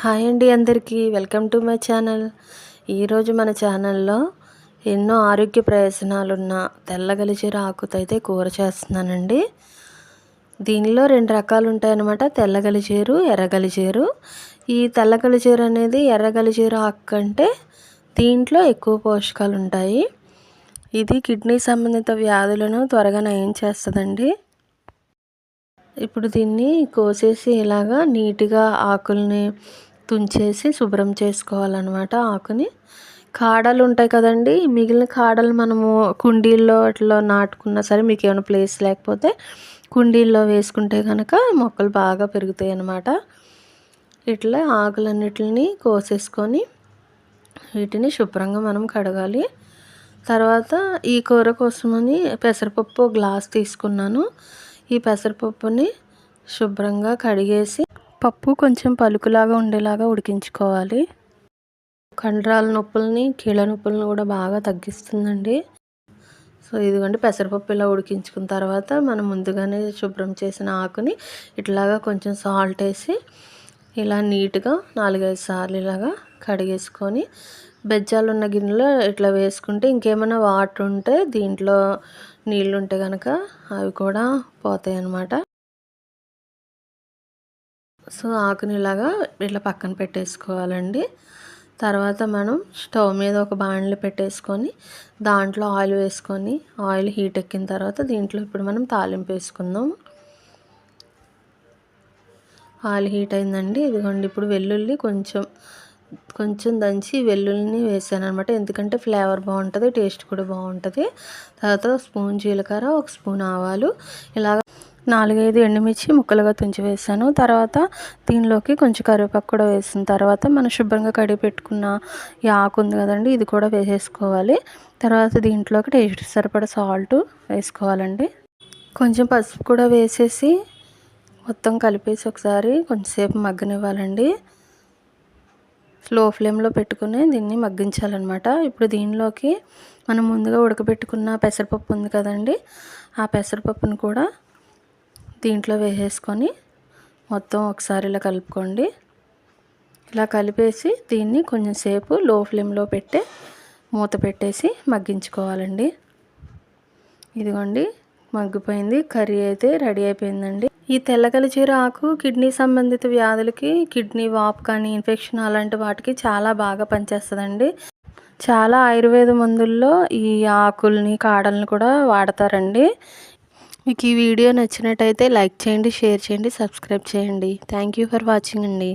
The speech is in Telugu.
హాయ్ అండి అందరికీ. Welcome to my channel. ఈరోజు మన ఛానల్లో ఎన్నో ఆరోగ్య ప్రయోజనాలున్న తెల్లగలిచీర ఆకుతో అయితే కూర చేస్తున్నానండి. దీనిలో రెండు రకాలు ఉంటాయన్నమాట తెల్లగలిచేరు ఎర్రగలిచేరు ఈ తెల్లగలిచేరు అనేది ఎర్రగలిచేరు ఆకు కంటే దీంట్లో ఎక్కువ పోషకాలు ఉంటాయి ఇది కిడ్నీ సంబంధిత వ్యాధులను త్వరగా నయం చేస్తుందండి. ఇప్పుడు దీన్ని కోసేసి ఇలాగా నీట్గా ఆకుల్ని తుంచేసి శుభ్రం చేసుకోవాలన్నమాట ఆకుని. కాడలు ఉంటాయి కదండి మిగిలిన కాడలు మనము కుండీల్లో అట్లా నాటుకున్నా సరే మీకు ఏమైనా ప్లేస్ లేకపోతే కుండీల్లో వేసుకుంటే కనుక మొక్కలు బాగా పెరుగుతాయి అన్నమాట. ఇట్లా ఆకులన్నిటిని కోసేసుకొని వీటిని శుభ్రంగా మనం కడగాలి. తర్వాత ఈ కూర కోసమని పెసరపప్పు గ్లాస్ తీసుకున్నాను. ఈ పెసరపప్పుని శుభ్రంగా కడిగేసి పప్పు కొంచెం పలుకులాగా ఉండేలాగా ఉడికించుకోవాలి. కండరాల నొప్పుల్ని కీళ్ళ నొప్పులను కూడా బాగా తగ్గిస్తుందండి. సో ఇదిగోండి పెసరపప్పు ఇలా ఉడికించుకున్న తర్వాత మనం ముందుగానే శుభ్రం చేసిన ఆకుని ఇట్లాగా కొంచెం సాల్ట్ వేసి ఇలా నీట్గా నాలుగైదు సార్లు ఇలాగా కడిగేసుకొని బెజ్జాలు ఉన్న గిన్నెలో ఇట్లా వేసుకుంటే ఇంకేమైనా వాటర్ ఉంటే దీంట్లో నీళ్ళు ఉంటే కనుక అవి కూడా పోతాయి అన్నమాట సో ఆకుని ఇలాగా ఇట్లా పక్కన పెట్టేసుకోవాలండి. తర్వాత మనం స్టవ్ మీద ఒక బాండ్లు పెట్టేసుకొని దాంట్లో ఆయిల్ వేసుకొని ఆయిల్ హీట్ ఎక్కిన తర్వాత దీంట్లో ఇప్పుడు మనం తాలింపు వేసుకుందాం. ఆయిల్ హీట్ అయిందండి. ఇదిగోండి ఇప్పుడు వెల్లుల్లి కొంచెం కొంచెం దంచి వెల్లుల్లిని వేసాను అనమాట ఎందుకంటే ఫ్లేవర్ బాగుంటుంది టేస్ట్ కూడా బాగుంటుంది. తర్వాత స్పూన్ జీలకర్ర ఒక స్పూన్ ఆవాలు. ఇలాగ నాలుగైదు ఎండుమిర్చి ముక్కలుగా తుంచి వేసాను. తర్వాత దీనిలోకి కొంచెం కరివేపాకు కూడా వేసిన తర్వాత మనం శుభ్రంగా కడిగి పెట్టుకున్న ఈ ఆకు ఉంది కదండి ఇది కూడా వేసేసుకోవాలి. తర్వాత దీంట్లోకి టేస్ట్ సరిపడ సాల్ట్ వేసుకోవాలండి. కొంచెం పసుపు కూడా వేసేసి మొత్తం కలిపేసి ఒకసారి కొంచెంసేపు మగ్గనివ్వాలండి. స్లో ఫ్లేమ్లో పెట్టుకుని దీన్ని మగ్గించాలన్నమాట. ఇప్పుడు దీనిలోకి మనం ముందుగా ఉడకబెట్టుకున్న పెసరపప్పు ఉంది కదండి ఆ పెసరపప్పును కూడా దీంట్లో వేసేసుకొని మొత్తం ఒకసారి ఇలా కలుపుకోండి. ఇలా కలిపేసి దీన్ని కొంచెం సేపు లో ఫ్లేమ్లో పెట్టే మూత పెట్టేసి మగ్గించుకోవాలండి. ఇదిగోండి మగ్గిపోయింది. కర్రీ అయితే రెడీ అయిపోయిందండి. ఈ తెల్లగలిచీర ఆకు కిడ్నీ సంబంధిత వ్యాధులకి కిడ్నీ వాపు కానీ ఇన్ఫెక్షన్ అలాంటి వాటికి చాలా బాగా పనిచేస్తుందండి. చాలా ఆయుర్వేద మందుల్లో ఈ ఆకుల్ని కాడల్ని కూడా వాడతారండి. మీకు ఈ వీడియో నచ్చినట్టయితే లైక్ చేయండి షేర్ చేయండి సబ్స్క్రైబ్ చేయండి. థ్యాంక్ యూ ఫర్ వాచింగ్ అండి.